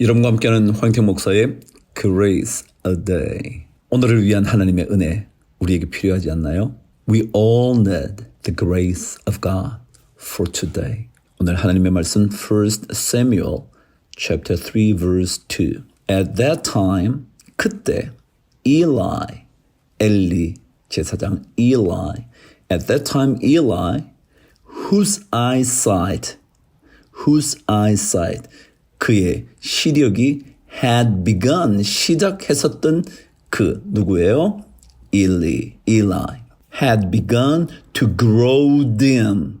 여러분과 함께하는 황태 목사의 Grace a Day. 오늘을 위한 하나님의 은혜 우리에게 필요하지 않나요? We all need the grace of God for today. 오늘 하나님의 말씀 1 Samuel chapter 3 verse 2. At that time 그때 Eli 엘리 제사장 Eli at that time Eli whose eyesight whose eyesight 그의 시력이 had begun 시작했었던 그 누구예요? Eli Eli had begun to grow dim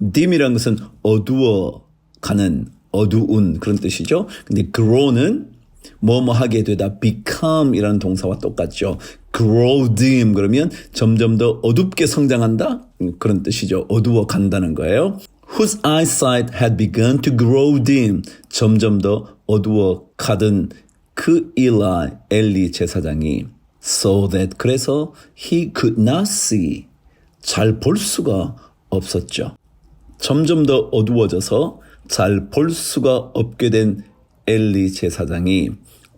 dim이란 것은 어두워 가는 어두운 그런 뜻이죠. 근데 grow는 뭐뭐 하게 되다 become이라는 동사와 똑같죠. grow dim 그러면 점점 더 어둡게 성장한다 음, 그런 뜻이죠. 어두워 간다는 거예요. Whose eyesight had begun to grow dim 점점 더 어두워 가던 그 Eli 엘리 제사장이 so that 그래서 he could not see 잘 볼 수가 없었죠. 점점 더 어두워져서 잘 볼 수가 없게 된 엘리 제사장이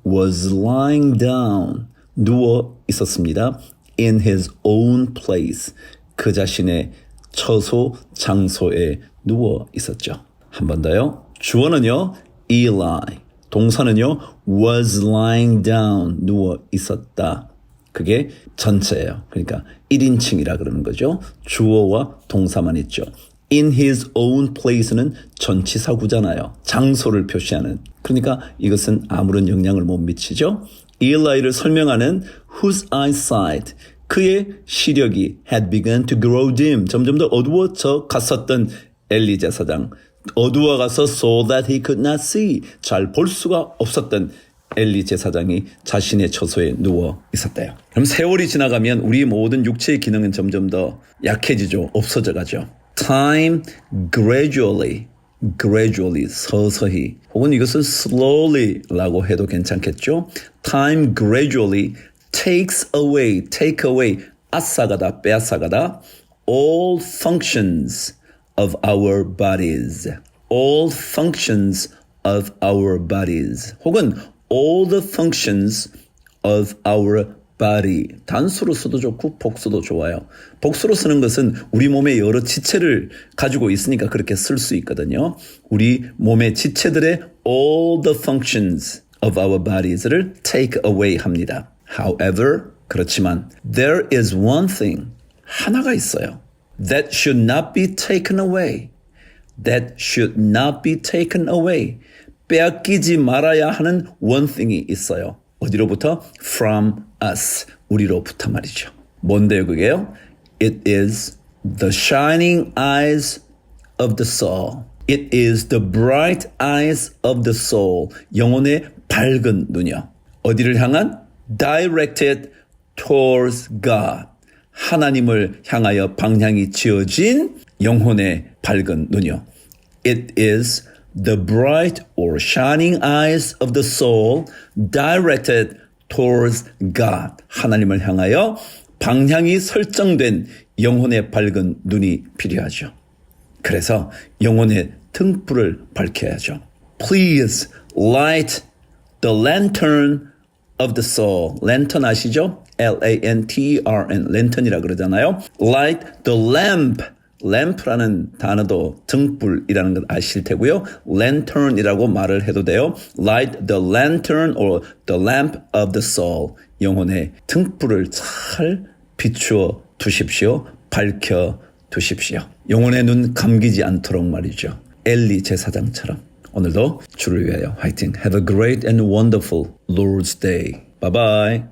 was lying down 누워 있었습니다. in his own place 그 자신의 처소 장소에 누워 있었죠. 한 번 더요. 주어는요. Eli 동사는요. was lying down 누워 있었다. 그게 전체예요. 그러니까 1인칭이라 그러는 거죠. 주어와 동사만 있죠. in his own place는 전치사구잖아요. 장소를 표시하는. 그러니까 이것은 아무런 영향을 못 미치죠. Eli를 설명하는 whose eyesight 그의 시력이 had begun to grow dim 점점 더 어두워져 갔었던 엘리 제사장 어두워 가서 so that he could not see 잘 볼 수가 없었던 엘리 제사장이 자신의 처소에 누워 있었대요. 그럼 세월이 지나가면 우리 모든 육체의 기능은 점점 더 약해지죠. 없어져 가죠. Time gradually, gradually, 서서히, 혹은 이것을 slowly라고 해도 괜찮겠죠. Time gradually takes away, take away, 아싸가다, 빼앗아가다, all functions of our bodies. all functions of our bodies. 혹은 all the functions of our body. 단수로 써도 좋고 복수도 좋아요. 복수로 쓰는 것은 우리 몸의 여러 지체를 가지고 있으니까 그렇게 쓸 수 있거든요. 우리 몸의 지체들의 all the functions of our bodies를 take away 합니다. However, 그렇지만 there is one thing 하나가 있어요. That should not be taken away. That should not be taken away. 빼앗기지 말아야 하는 one thing이 있어요. 어디로부터? From us. 우리로부터 말이죠. 뭔데요, 그게요? It is the shining eyes of the soul. It is the bright eyes of the soul. 영혼의 밝은 눈이요. 어디를 향한? Directed towards God. 하나님을 향하여 방향이 지어진 영혼의 밝은 눈이요. It is the bright or shining eyes of the soul directed towards God. 하나님을 향하여 방향이 설정된 영혼의 밝은 눈이 필요하죠. 그래서 영혼의 등불을 밝혀야죠. Please light the lantern of the soul. 랜턴 아시죠? L-A-N-T-E-R-N. 랜턴이라 그러잖아요. Light the lamp. 램프라는 단어도 등불이라는 걸 아실 테고요. lantern이라고 말을 해도 돼요. Light the lantern or the lamp of the soul. 영혼의 등불을 잘 비추어 두십시오. 밝혀 두십시오. 영혼의 눈 감기지 않도록 말이죠. 엘리 제사장처럼. 오늘도 주를 위하여 화이팅. Have a great and wonderful Lord's Day. Bye bye.